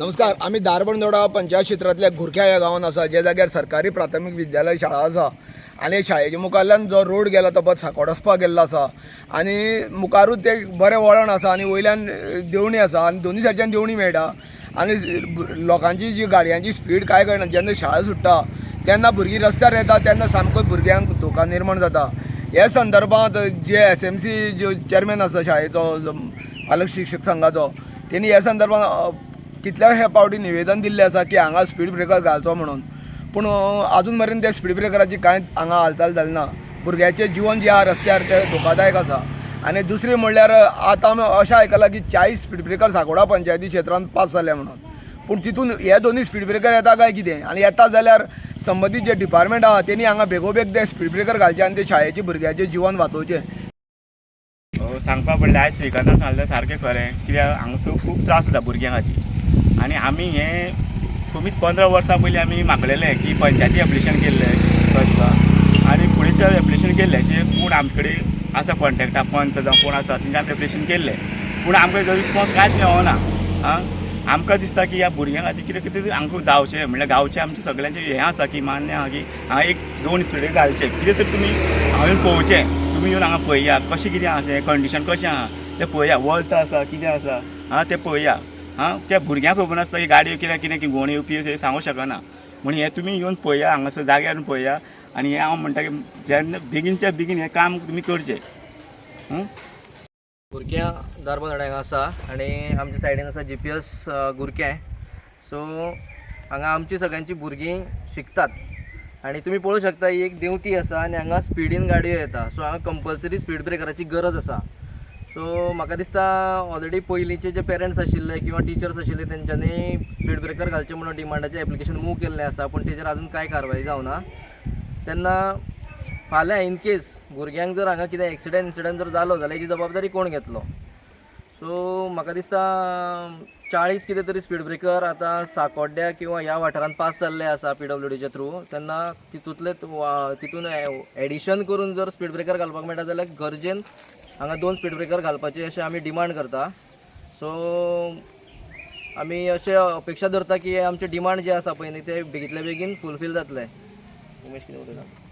नमस्कार आम्ही दारबंदोडा पंचायत क्षेत्रातल्या घुरख्या या गावात आसा ज्या जाग्यार सरकारी प्राथमीक विद्यालय शाळा आसा आनी शाळेच्या मुखारल्यान जो रोड गेला तो पद सांकोड वचपाक गेल्लो आसा आनी मुखारूच ते बरें वळण आसा आनी वयल्यान देवणी आसा आनी दोनूय सायडच्यान देवणी मेळटा आनी लोकांची जी गाडयांची स्पीड काय कळना जेन्ना शाळा सुट्टा तेन्ना भुरगीं रस्त्यार येता तेन्ना सामको भुरग्यांक धोका निर्माण जाता. हे संदर्भांत जे एस एम सी जो चेअरमॅन आसा शाळेचो पालक शिक्षक संघाचो तेणी ह्या संदर्भात कितल्या हे पावटी निवेदन दिल्लें आसा की हांगा स्पीड ब्रेकर घालचो म्हणून. पूण आजून मेरेन त्या स्पीड ब्रेकराची कांयच हांगा हालचाल जाली ना. भुरग्याचें जिवन जें आहा रस्त्यार तें धोकादायक आसा. आनी दुसरें म्हणल्यार आतां आमी अशें आयकलां की चाळीस स्पीड ब्रेकर सांकोडा पंचायती क्षेत्रांत पास जाले म्हणून. पूण तितून हे दोनूय स्पीड ब्रेकर येता काय कितें? आनी येता जाल्यार संबंदीत जे डिपार्टमेंट आहा तेणी हांगा बेगोबेग ते स्पीड ब्रेकर घालचे आनी ते शाळेचे भुरग्याचें जिवन वाचोवचें. हो, सांगपा पडलें आयज श्रीकांतान सांगलें सारकें खरें. कित्याक हांगासर खूब त्रास जाता भुरग्यां खातीर आनी आमी हें कमीत पंदरा वर्सां पयलीं आमी मागलेलें की पंचायती एप्लिकेशन केल्लें करता आनी फुडें जें एप्लिकेशन केल्लें जें कोण आमचे कडेन आसा कॉन्टेक्टा पंच जावं कोण आसा तेंच्या आमी एप्लिकेशन केल्लें पूण आमकां जो रिस्पॉन्स कांयच मेळना आं आमकां दिसता की ह्या भुरग्यां खातीर कितें कितें आमकां जावचें म्हणल्यार गांवचें आमचें सगळ्यांचें हें आसा की मान्य आहा की हांगा एक दोन स्पिडे घालचे. कितें तरी तुमी हांगा येवन पळोवचें तुमी येवन हांगा पळया. कशें कितें आहा तें कंडिशन कशें आहा तें पळया. वळत आसा कितें आसा हां तें पळया. हां त्या भुरग्यांक खबर नासता की गाडयो कितें कितें की घोण येवपी हें सांगूं शकना म्हण हें तुमी येवन पळया हांगासर जाग्यार पळया. आनी हें हांव म्हणटा की जेन्ना बेगीनच्या बेगीन हें काम तुमी करचें. हं? गुरक्यां हांगा आसा आनी आमच्या सायडीन आसा जी पी एस गुरकें. सो हांगा आमची सगळ्यांची भुरगीं शिकतात. आनी तुमी पळोवंक शकता ही एक देंवती आसा आनी हांगा स्पिडीन गाडयो येता. सो हांगा कंपल्सरी स्पीड ब्रेकराची गरज आसा. सो म्हाका दिसता ऑलरेडी पयलींचे जे पेरंट्स आशिल्ले किंवा टिचर्स आशिल्ले तेंच्यांनी स्पीड ब्रेकर घालचें म्हणून डिमांडाचें एप्लिकेशन मूव केल्लें आसा. पूण तेजेर अजून कांय कारवाय जावना तेन्ना फाल्यां इन केस भुरग्यांक जर हांगा कितें एक्सिडेंट इन्सिडंट जर जालो जाल्यार हेची जबाबदारी कोण घेतलो? सो म्हाका दिसता चाळीस कितें तरी स्पीड ब्रेकर आतां साकोड्ड्या किंवा ह्या वाठारांत पास जाल्ले आसा पी डब्ल्यू डीचे थ्रू तेन्ना तितूंतले वा- तितून एडिशन करून जर स्पीड ब्रेकर घालपाक मेळटा जाल्यार गरजेन हांगा दोन स्पीड ब्रेकर घालपाचे अशें आमी डिमांड करता. सो आमी अशें अपेक्षा धरता की आमचे डिमांड जे आसा पळय न्ही ते बेगीतल्या बेगीन फुलफील जातले. उमेश कितें उलयता